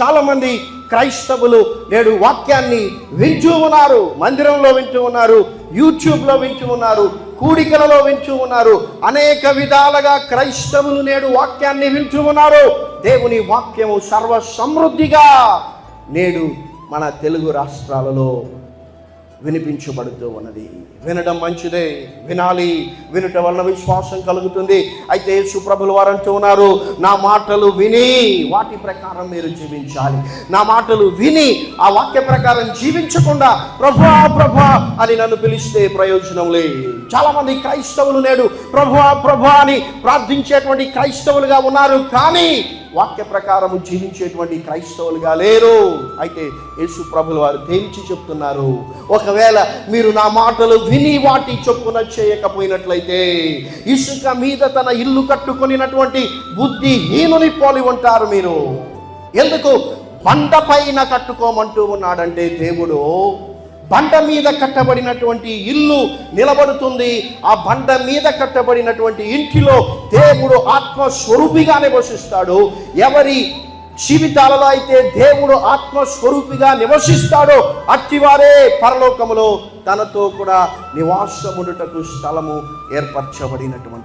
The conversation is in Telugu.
చాలామంది క్రైస్తవులు నేడు వాక్యాన్ని వింటూ ఉన్నారు మందిరంలో వింటూ ఉన్నారు యూట్యూబ్లో వింటూ ఉన్నారు కూడికలలో వింటూ ఉన్నారు. అనేక విధాలుగా క్రైస్తవులు నేడు వాక్యాన్ని వింటూ ఉన్నారు. దేవుని వాక్యము సర్వ సమృద్ధిగా నేడు మన తెలుగు రాష్ట్రాలలో వినిపించబడుతూ ఉన్నది. వినడం మంచిదే వినాలి. వినుట వలన విశ్వాసం కలుగుతుంది. అయితే సుప్రభులు వారు అంటూ ఉన్నారు నా మాటలు విని వాటి ప్రకారం మీరు జీవించాలి. నా మాటలు విని ఆ వాక్య ప్రకారం జీవించకుండా ప్రభా ప్రభా అని నన్ను పిలిస్తే ప్రయోజనం లేదు. చాలామంది క్రైస్తవులు నేడు ప్రభా ప్రభా అని ప్రార్థించేటువంటి క్రైస్తవులుగా ఉన్నారు. కానీ వాక్య ప్రకారము జీవించేటువంటి క్రైస్తవులుగా లేరు. అయితే యేసు ప్రభులు వారు తేల్చి చెప్తున్నారు? ఒకవేళ మీరు నా మాటలు విని వాటి చొప్పున చేయకపోయినట్లయితే ఇసుక మీద తన ఇల్లు కట్టుకొనినటువంటి బుద్ధిహీనుని పోలి ఉంటారు మీరు. ఎందుకు? బండపైన కట్టుకోమంటూ ఉన్నాడంటే దేవుడు బండ మీద కట్టబడినటువంటి ఇల్లు నిలబడుతుంది. ఆ బండ మీద కట్టబడినటువంటి ఇంటిలో దేవుడు ఆత్మస్వరూపిగా నివసిస్తాడు. ఎవరి జీవితాలలో అయితే దేవుడు ఆత్మస్వరూపిగా నివసిస్తాడో అట్టివారే పరలోకములో తనతో కూడా నివాసముడుటకు స్థలము ఏర్పరచబడినటువంటి